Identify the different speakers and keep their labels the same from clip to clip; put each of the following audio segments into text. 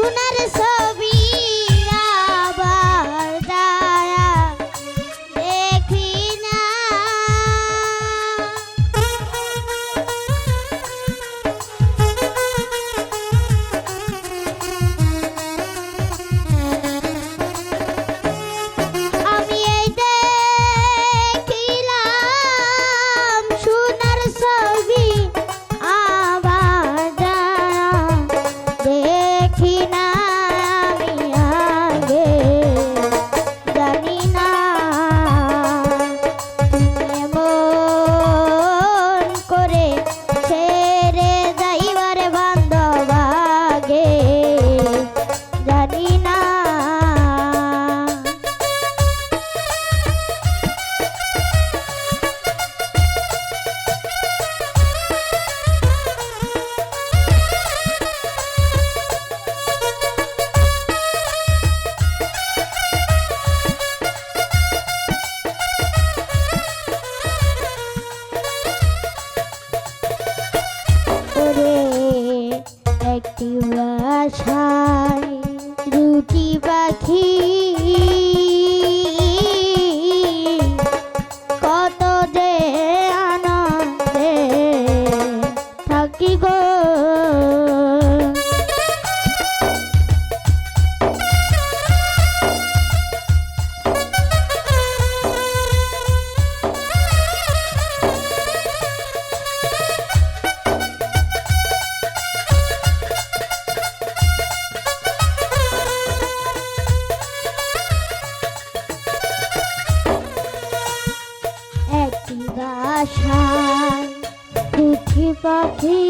Speaker 1: সোনার সব আশা আশা দুঃখী পাখি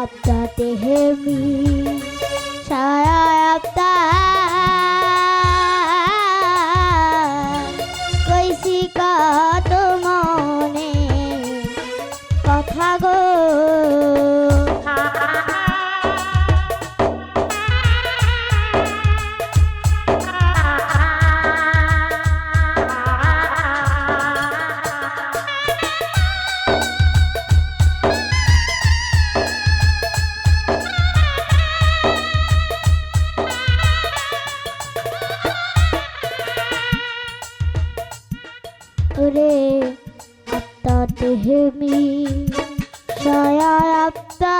Speaker 1: आपका तेह मी छाया आपका করে আত্মা তেহমি দয়া আত্মা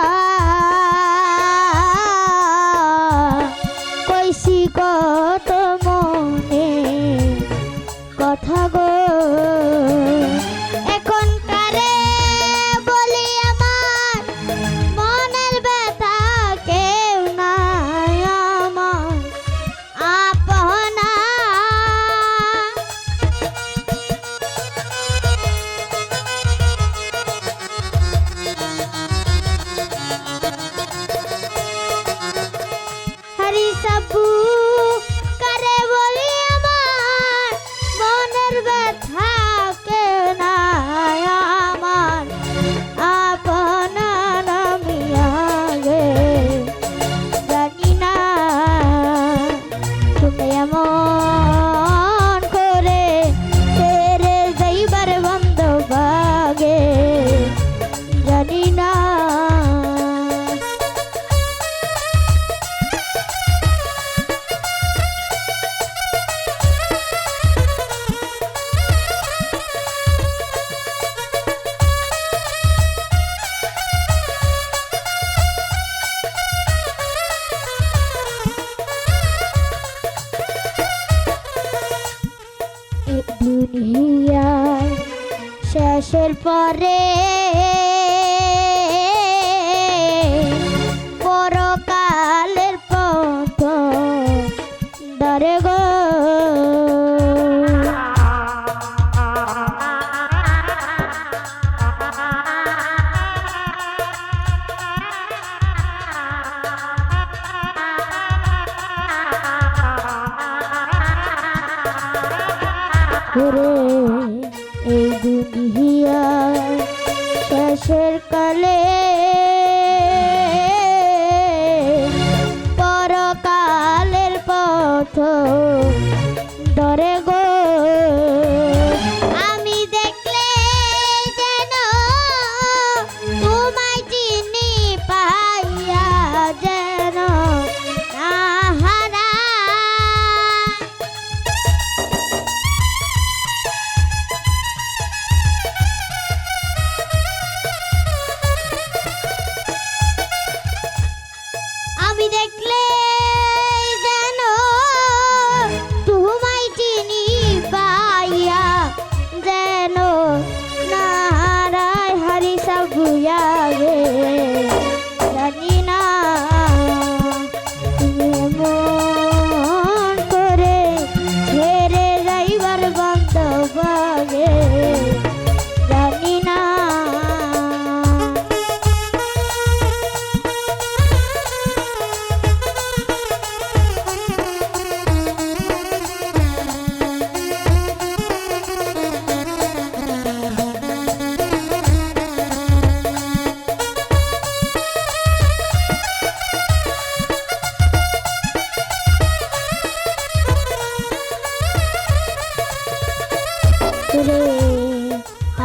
Speaker 1: সাবু, কারে বলি আমার, মনের ব্যথা কে নাই আমার আপনার আমি আগে জানি না, তুমি আমার পরে। পরকালের পথ ডরে গো। করে এই দুনিয়া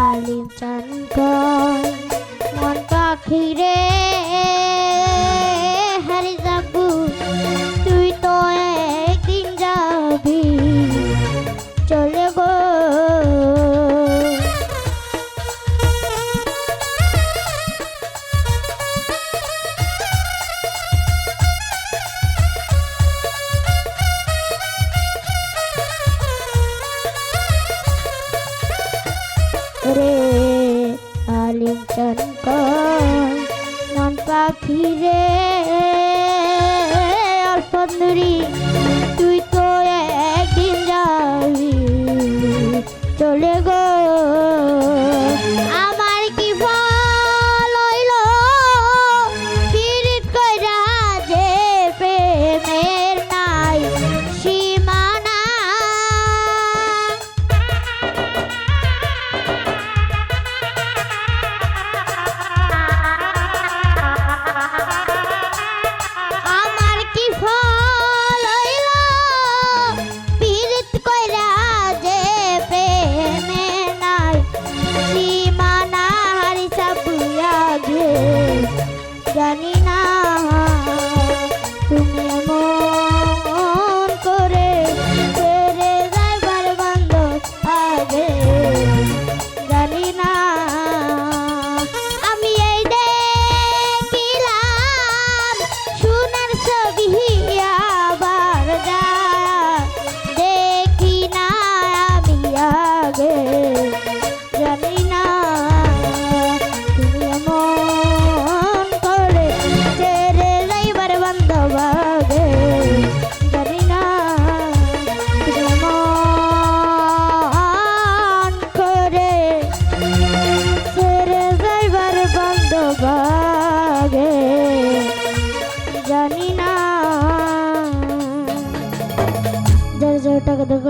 Speaker 1: আলিম চান মন পাখি রে সুন্দরী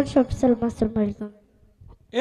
Speaker 1: সকল সব সালাম আসসালামু আলাইকুম